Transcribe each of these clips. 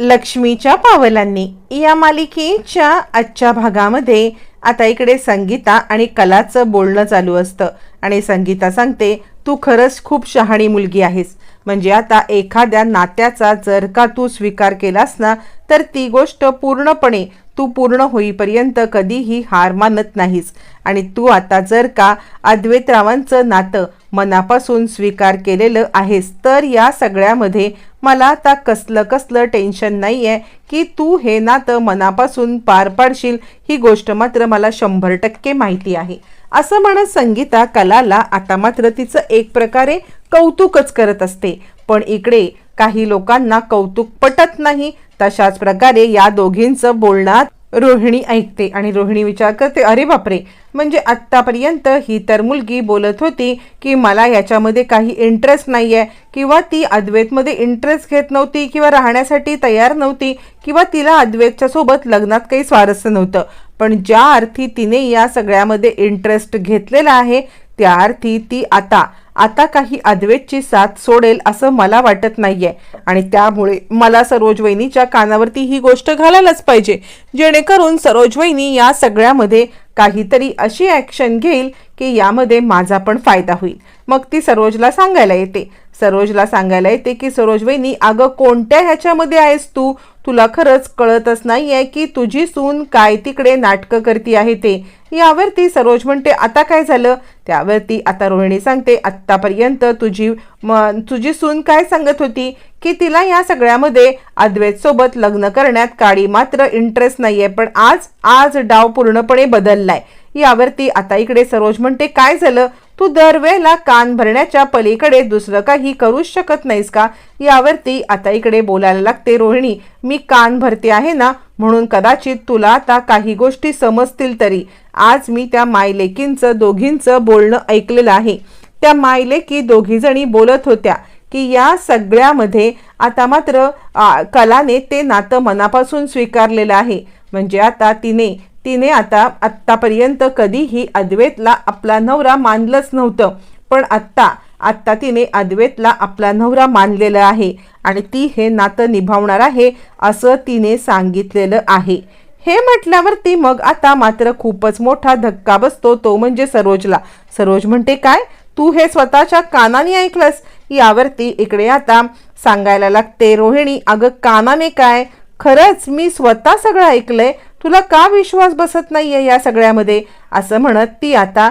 लक्ष्मीच्या पावलांनी. या मालिकेच्या आजच्या भागामध्ये आता इकडे संगीता आणि कलाचं बोलणं चालू असतं. आणि संगीता सांगते तू खरंच खूप शहाणी मुलगी आहेस. म्हणजे आता एखाद्या नात्याचा जर का तू स्वीकार केलास ना तर ती गोष्ट पूर्णपणे तू पूर्ण होईपर्यंत कधीही हार मानत नाहीस. आणि तू आता जर का अद्वैतरावांचं नातं मनापासून स्वीकार केलेलं आहेस तर या सगळ्यामध्ये मला आता कसलं कसलं टेन्शन नाही आहे की तू हे नातं मनापासून पार पाडशील ही गोष्ट मात्र मला शंभर टक्के माहिती आहे. असं म्हणत संगीता कलाला आता मात्र तिचं एक प्रकारे कौतुकच करत असते. पण इकडे काही लोकांना कौतुक पटत नाही. तशाच प्रकारे या दोघींचं बोलण्यात रोहिणी ऐकते आणि रोहिणी विचार करते अरे बापरे! म्हणजे आत्तापर्यंत ही तर मुलगी बोलत होती की मला याच्यामध्ये काही इंटरेस्ट नाही आहे किंवा ती अद्वैतमध्ये इंटरेस्ट घेत नव्हती किंवा राहण्यासाठी तयार नव्हती किंवा तिला अद्वैतच्या सोबत लग्नात काही स्वारस्य नव्हतं. पण ज्या अर्थी तिने या सगळ्यामध्ये इंटरेस्ट घेतलेला आहे त्या अर्थी ती आता. आता काही अद्वैतची साथ सोडेल असं मला वाटत नाहीये. आणि त्यामुळे मला सरोज वहिनीच्या कानावरती ही गोष्ट घालायलाच पाहिजे. जेणेकरून सरोज वहिनी या सगळ्यामध्ये काहीतरी अशी ॲक्शन घेईल की यामध्ये माझा पण फायदा होईल. मग ती सरोजला सांगायला येते. सरोजला सांगायला येते की सरोज वहिनी अगं कोणत्या ह्याच्यामध्ये आहेस तू? तुला खरंच कळतच नाही आहे की तुझी सून काय तिकडे नाटकं करती आहे ते. यावरती सरोज म्हणते आता काय झालं? त्यावरती आता रोहिणी सांगते आत्तापर्यंत तुझी म तुझी सून काय सांगत होती की तिला या सगळ्यामध्ये अद्वैतसोबत लग्न करण्यात काळी मात्र इंटरेस्ट नाही आहे पण आज आज डाव पूर्णपणे बदललाय. यावरती आता इकडे सरोज म्हणते काय झालं? तू दरवेळेला कान भरण्याच्या पलीकडे दुसरं काही करूच शकत नाहीस का? यावरती आता इकडे बोलायला लागते रोहिणी. मी कान भरते आहे ना? म्हणून कदाचित तुला आता काही गोष्टी समजतील तरी. आज मी त्या मायलेकींचं दोघींचं बोलणं ऐकलेलं आहे. त्या मायलेकी दोघीजणी बोलत होत्या की या सगळ्यामध्ये आता मात्र कलाने ते नातं मनापासून स्वीकारलेलं आहे. म्हणजे आता तिने तिने आता आत्तापर्यंत कधीही अद्वैतला आपला नवरा मानलंच नव्हतं. पण आत्ता आत्ता तिने अद्वैतला आपला नवरा मानलेला आहे आणि ती हे नातं निभावणार आहे असं तिने सांगितलेलं आहे. हे म्हटल्यावरती मग आता मात्र खूपच मोठा धक्का बसतो तो म्हणजे सरोजला. सरोज म्हणते काय? तू हे स्वतःच्या कानाने ऐकलंस? यावरती इकडे आता सांगायला लागते रोहिणी अगं कानाने काय? खरंच मी स्वतः सगळं ऐकलंय. तुला का विश्वास बसत नाहीये या सगळ्यामध्ये? असं म्हणत ती आता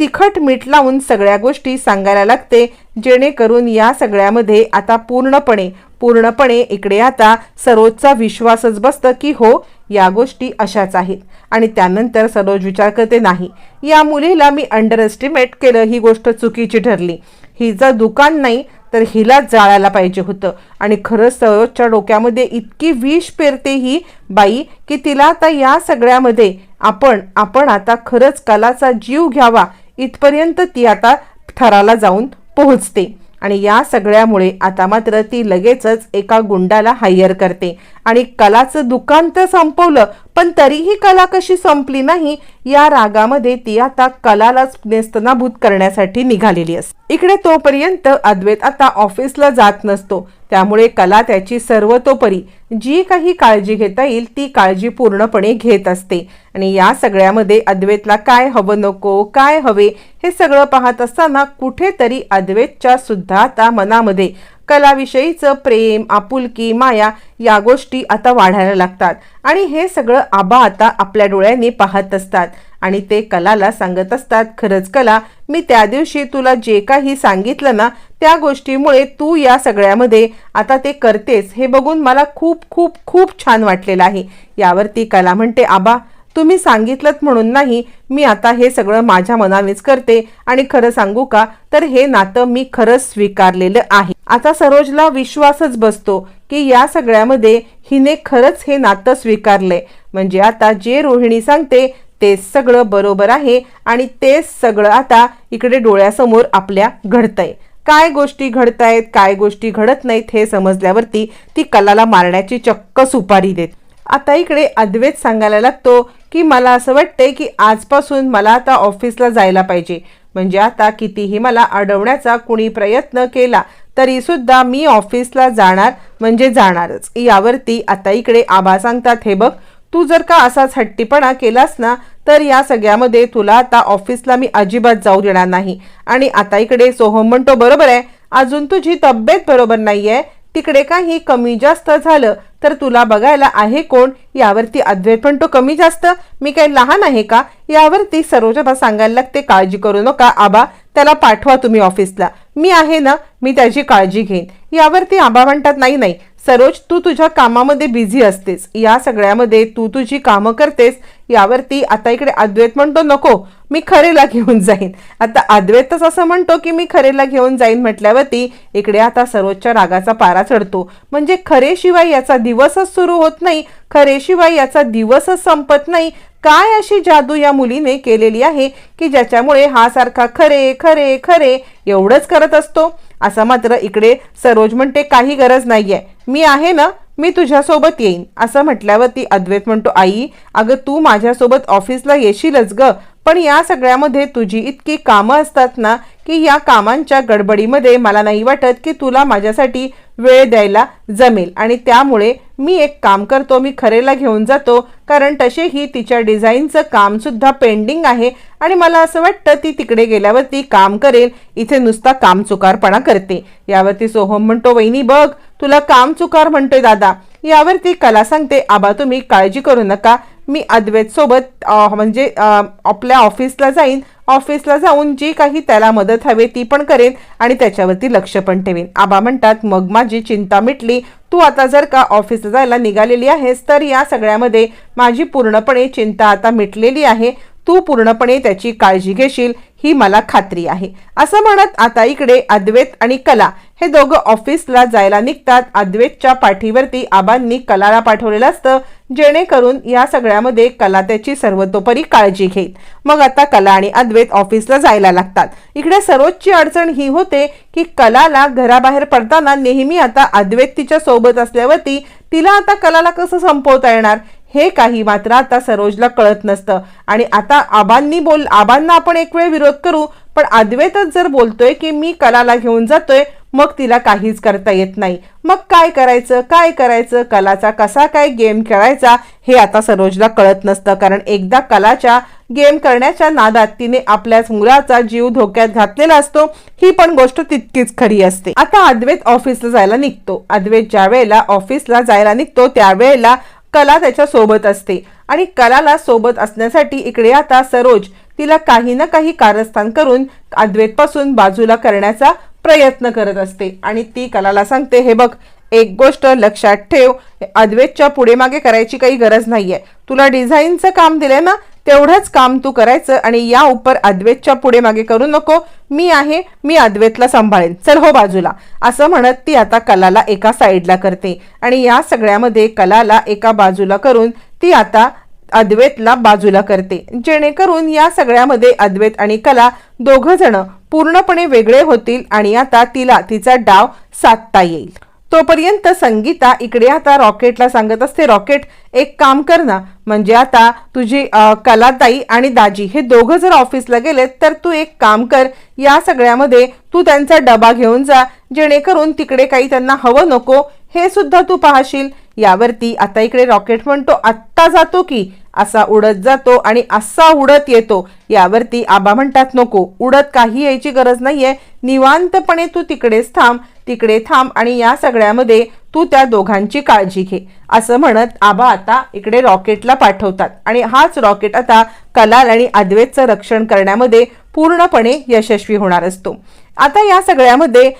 तिखट मीठ लावून सगळ्या गोष्टी सांगायला लागते जेणेकरून या सगळ्यामध्ये आता पूर्णपणे पूर्णपणे इकडे आता सरोजचा विश्वासच बसतं की हो या गोष्टी अशाच आहेत. आणि त्यानंतर सरोज विचार करते नाही या मुलीला मी अंडर एस्टिमेट केलं ही गोष्ट चुकीची ठरली. हिचं दुकान नाही तर हिला जाळायला पाहिजे होतं. आणि खरंच सरोजच्या डोक्यामध्ये इतकी विष पेरते ही बाई की तिला आता या सगळ्यामध्ये आपण आपण आता खरंच कलाचा जीव घ्यावा. इथपर्यंत ती आता थराला जाऊन पोहोचते. आणि या सगळ्यामुळे आता मात्र ती लगेचच एका गुंडाला हायर करते. आणि कलाचं दुकान तर संपवलं पण तरीही कला कशी संपली नाही या रागामध्ये ती आता कलालाच नेस्तनाभूत करण्यासाठी निघालेली असते. इकडे तोपर्यंत अद्वैत आता ऑफिसला जात नसतो. त्यामुळे कला त्याची सर्वतोपरी. जी काही काळजी घेता येईल ती काळजी पूर्णपणे घेत असते. आणि या सगळ्यामध्ये अद्वैतला काय हवं नको काय हवे हे सगळं पाहत असताना कुठेतरी अद्वैतच्या सुद्धा आता मनामध्ये कलाविषयीचं प्रेम आपुलकी माया या गोष्टी आता वाढायला लागतात. आणि हे सगळं आबा आता आपल्या डोळ्यांनी पाहत असतात. आणि ते कलाला सांगत असतात खरंच कला मी त्या दिवशी तुला जे काही सांगितलं ना त्या गोष्टीमुळे तू या सगळ्यामध्ये आता ते करतेस हे बघून मला खूप खूप खूप छान वाटलेलं आहे. यावरती कला म्हणते आबा तुम्ही सांगितलं म्हणून नाही मी आता हे सगळं माझ्या मनानेच करते आणि खरं सांगू का? तर हे नातं मी खरंच स्वीकारलेलं आहे. आता सरोजला विश्वासच बसतो की या सगळ्यामध्ये हिने खरंच हे नातं स्वीकारलंय. म्हणजे आता जे रोहिणी सांगते ते सगळं बरोबर आहे आणि तेच सगळं आता इकडे डोळ्यासमोर आपल्या घडतंय. काय गोष्टी घडतायत काय गोष्टी घडत नाहीत हे समजल्यावरती ती कलाला मारण्याची चक्क सुपारी देत. आता इकडे अद्वैत सांगायला लागतो की मला असं वाटतंय की आजपासून मला आता ऑफिसला जायला पाहिजे. म्हणजे आता कितीही मला अडवण्याचा कुणी प्रयत्न केला तरी सुद्धा मी ऑफिसला जाणार म्हणजे जाणारच. यावरती आता इकडे आबा सांगतात हे बघ तू जर का असाच हट्टीपणा केलास ना तर या सगळ्यामध्ये तुला आता ऑफिसला मी अजिबात जाऊ देणार नाही. आणि आता इकडे सोहम म्हणतो बरोबर आहे अजून तुझी तब्येत बरोबर नाहीये. तिकडे काही कमी जास्त झालं तर तुला बघायला आहे कोण? यावरती अद्वैत तो कमी जास्त? मी काही लहान आहे का? यावरती सरोजा सांगायला लागते काळजी करू नका आबा त्याला पाठवा तुम्ही ऑफिसला. मी आहे ना मी त्याची काळजी घेईन. यावरती आबा म्हणतात नाही नाही सरोज तू तुझ्या कामामध्ये बिझी असतेस. या सगळ्यामध्ये तू तुझी कामं करतेस. यावरती आता इकडे अद्वैत म्हणतो नको मी खरेला घेऊन जाईन. आता अद्वैतच असं म्हणतो की मी खरेला घेऊन जाईन. म्हटल्यावरती इकडे आता सरोजच्या रागाचा पारा चढतो. म्हणजे खरेशिवाय याचा दिवसच सुरू होत नाही. खरेशिवाय याचा दिवसच संपत नाही. काय अशी जादू या मुलीने केलेली आहे की ज्याच्यामुळे हा सारखा खरे खरे खरे एवढंच करत असतो? असं मात्र इकडे सरोज म्हणते काही गरज नाहीये. मी आहे ना मी तुझ्यासोबत येईन. असं म्हटल्यावर ती अद्वैत म्हणतो आई अगं तू माझ्यासोबत ऑफिसला येशीलच ग. पण या सगळ्यामध्ये तुझी इतकी कामं असतात ना की या कामांच्या गडबडीमध्ये मला नाही वाटत की तुला माझ्यासाठी वेळ द्यायला जमेल. आणि त्यामुळे मी एक काम करतो मी खरेला घेऊन जातो कारण तसेही तिच्या डिझाईनचं कामसुद्धा पेंडिंग आहे आणि मला असं वाटतं ती तिकडे गेल्यावरती काम करेल इथे नुसता काम चुकारपणा करते. यावरती सोहम म्हणतो वहिनी बघ तुला काम चुकार म्हणतोय दादा. यावरती कला सांगते आबा तुम्ही काळजी करू नका. मी अद्वैतसोबत म्हणजे आपल्या ऑफिसला जाईन. ऑफिसला जाऊन जी काही त्याला मदत हवी ती पण करेन आणि त्याच्यावरती लक्ष पण ठेवेन. आबा म्हणतात मग माझी चिंता मिटली. तू आता जर का ऑफिसला जायला निघालेली आहेस तर या सगळ्यामध्ये माझी पूर्णपणे चिंता आता मिटलेली आहे. तू पूर्णपणे त्याची काळजी घेशील. ही मला खात्री आहे. असं म्हणत आता इकडे अद्वैत आणि कला हे दोघं ऑफिसला जायला निघतात. अद्वैतच्या पाठीवरती आबांनी कलाला पाठवलेलं असतं जेणेकरून या सगळ्यामध्ये कला त्याची सर्वतोपरी काळजी घेईल. मग आता कला आणि अद्वैत ऑफिसला जायला लागतात. इकडे सर्वोच्च अडचण ही होते की कलाला घराबाहेर पडताना नेहमी आता अद्वैत तिच्या सोबत असल्यावरती तिला आता कलाला कसं संपवता येणार? हे काही मात्र आता सरोजला कळत नसतं. आणि आता आबांनी बोल आबांना आपण एक वेळ विरोध करू पण अद्वैतच जर बोलतोय की मी कलाला घेऊन जातोय मग तिला काहीच करता येत नाही. मग काय करायचं? काय करायचं? कलाचा कसा काय गेम खेळायचा? हे आता सरोजला कळत नसतं. कारण एकदा कलाच्या गेम करण्याच्या नादात तिने आपल्याच मुलाचा जीव धोक्यात घातलेला असतो. ही पण गोष्ट तितकीच खरी असते. आता अद्वैत ऑफिसला जायला निघतो. अद्वैत ज्या वेळेला ऑफिसला जायला निघतो त्यावेळेला कला त्याच्या सोबत असते. आणि कलाला सोबत असण्यासाठी इकडे आता सरोज तिला काही ना काही कारस्थान करून अद्वैतपासून बाजूला करण्याचा प्रयत्न करत असते. आणि ती कलाला सांगते हे बघ एक गोष्ट लक्षात ठेव अद्वैतच्या पुढे मागे करायची काही गरज नाहीये. तुला डिझाईनचं काम दिलंय ना तेवढंच काम तू करायचं आणि या उपर अद्वैतच्या पुढे मागे करू नको. मी आहे मी अद्वैतला सांभाळेन. चल हो बाजूला. असं म्हणत ती आता कलाला एका साईडला करते. आणि या सगळ्यामध्ये कलाला एका बाजूला करून ती आता अद्वैतला बाजूला करते. जेणेकरून या सगळ्यामध्ये अद्वैत आणि कला दोघंजणं जण पूर्णपणे वेगळे होतील आणि आता तिला तिचा डाव साधता येईल. तोपर्यंत संगीता इकडे आता रॉकेटला सांगत असते रॉकेट एक काम कर ना. म्हणजे आता तुझी कलाताई आणि दाजी हे दोघं जर ऑफिसला गेलेत तर तू एक काम कर. या सगळ्यामध्ये तू त्यांचा डबा घेऊन जा. जेणेकरून तिकडे काही त्यांना हवं नको हे सुद्धा तू पाहशील. यावरती आता इकडे रॉकेट म्हणतो आत्ता जातो की असा उडत जातो आणि असा उडत येतो यावरती आबा म्हणतात नको उडत काही यायची गरज नाहीये. निवांतपणे तू तिकडेच थांब तिकडे थांब आणि या सगळ्यामध्ये तू त्या दोघांची काळजी घे. असं म्हणत आबा आता इकडे रॉकेटला पाठवतात आणि हाच रॉकेट आता कलाल आणि अद्वैतचं रक्षण करण्यामध्ये पूर्णपणे यशस्वी होणार असतो. आता या सगळ्यामध्ये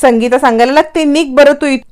संगीता सांगायला लागते निक बरं तू इत-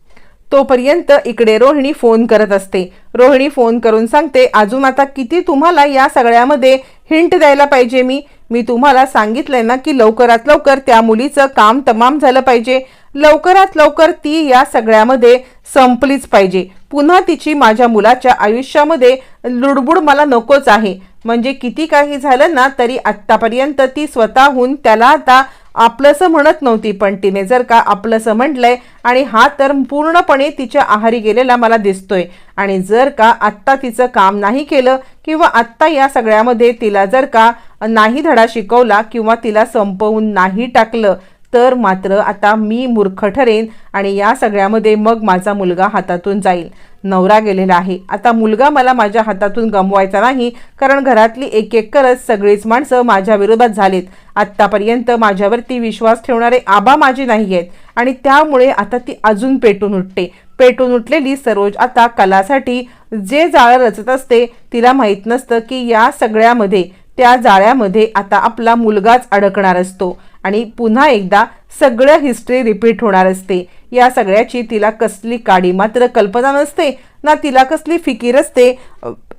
तोपर्यंत इकडे रोहिणी फोन करत असते. रोहिणी फोन करून सांगते अजून आता किती तुम्हाला या सगळ्यामध्ये हिंट द्यायला पाहिजे मी? मी तुम्हाला सांगितलंय ना की लवकरात लवकर त्या मुलीचं काम तमाम झालं पाहिजे. लवकरात लवकर ती या सगळ्यामध्ये संपलीच पाहिजे. पुन्हा तिची माझ्या मुलाच्या आयुष्यामध्ये लुडबुड मला नकोच आहे. म्हणजे किती काही झालं ना तरी आत्तापर्यंत ती स्वतःहून त्याला आता आपलंसं म्हणत नव्हती पण तिने जर का आपलंसं म्हटलंय आणि हा तर पूर्णपणे तिच्या आहारी गेलेला मला दिसतोय. आणि जर का आत्ता तिचं काम नाही केलं किंवा आत्ता या सगळ्यामध्ये तिला जर का नाही धडा शिकवला किंवा तिला संपवून नाही टाकलं तर मात्र आता मी मूर्ख ठरेन आणि या सगळ्यामध्ये मग माझा मुलगा हातातून जाईल. नवरा गेलेला आहे. आता मुलगा मला माझ्या हातातून गमवायचा नाही कारण घरातली एक एक करत सगळीच माणसं माझ्या विरोधात झालीत. आत्तापर्यंत माझ्यावरती विश्वास ठेवणारे आबा माझे नाही आहेत आणि त्यामुळे आता ती अजून पेटून उठते. पेटून उठलेली सरोज आता कलासाठी जे जाळं रचत असते तिला माहीत नसतं की या सगळ्यामध्ये त्या जाळ्यामध्ये आता आपला मुलगाच अडकणार असतो. आणि पुन्हा एकदा सगळं हिस्ट्री रिपीट होणार असते. या सगळ्याची तिला कसली काडी मात्र कल्पना नसते. ना तिला कसली फिकीर असते.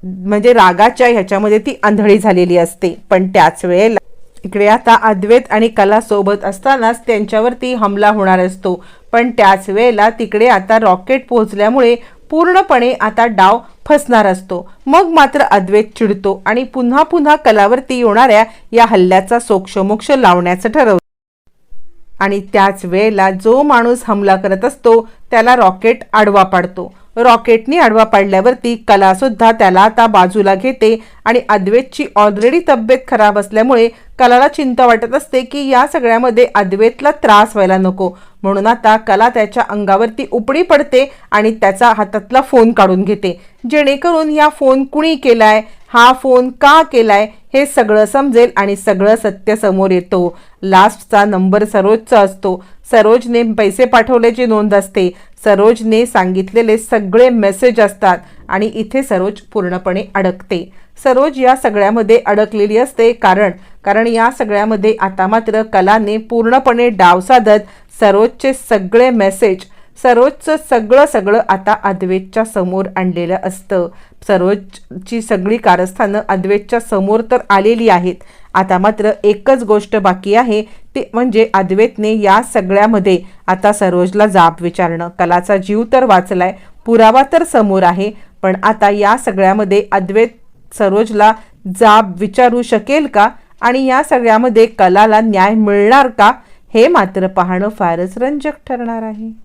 म्हणजे रागाच्या ह्याच्यामध्ये ती आंधळी झालेली असते. पण त्याच वेळेला इकडे आता अद्वैत आणि कला सोबत असतानाच त्यांच्यावरती हमला होणार असतो. पण त्याच वेळेला तिकडे आता रॉकेट पोहोचल्यामुळे पूर्णपणे आता डाव फसणार असतो. मग मात्र अद्वैत चिडतो आणि पुन्हा पुन्हा कलावरती येणाऱ्या या हल्ल्याचा सोक्षमोक्ष लावण्याचं ठरवतो आणि त्याच वेळेला जो माणूस हमला करत असतो त्याला रॉकेट आडवा पाडतो. रॉकेटनी आडवा पाडल्यावरती कलासुद्धा त्याला आता बाजूला घेते आणि अद्वैतची ऑलरेडी तब्येत खराब असल्यामुळे कलाला चिंता वाटत असते की या सगळ्यामध्ये अद्वैतला त्रास व्हायला नको. म्हणून आता कला त्याच्या अंगावरती उपडी पडते आणि त्याचा हातातला फोन काढून घेते. जेणेकरून या फोन कुणी केलाय? हा फोन का केलाय हे सगळं समजेल आणि सगळं सत्य समोर येतो. लास्टचा नंबर सरोजचा असतो. सरोजने पैसे पाठवल्याची नोंद असते. सरोजने सांगितलेले सगळे मेसेज असतात आणि इथे सरोज पूर्णपणे अडकते. सरोज या सगळ्यामध्ये अडकलेली असते कारण कारण या सगळ्यामध्ये आता मात्र कलाने पूर्णपणे डाव साधत सरोजचे सगळे मेसेज सरोजचं सगळं सगळं आता अद्वैतच्या समोर आणलेलं असतं. सरोजची सगळी कारस्थानं अद्वैतच्या समोर तर आलेली आहेत. आता मात्र एकच गोष्ट बाकी आहे ते म्हणजे अद्वैतने या सगळ्यामध्ये आता सरोजला जाब विचारणं. कलाचा जीव तर वाचलाय पुरावा तर समोर आहे पण आता या सगळ्यामध्ये अद्वैत सरोजला जाब विचारू शकेल का? आणि या सगळ्यामध्ये कलाला न्याय मिळणार का? हे मात्र पाहणं फारच रंजक ठरणार आहे.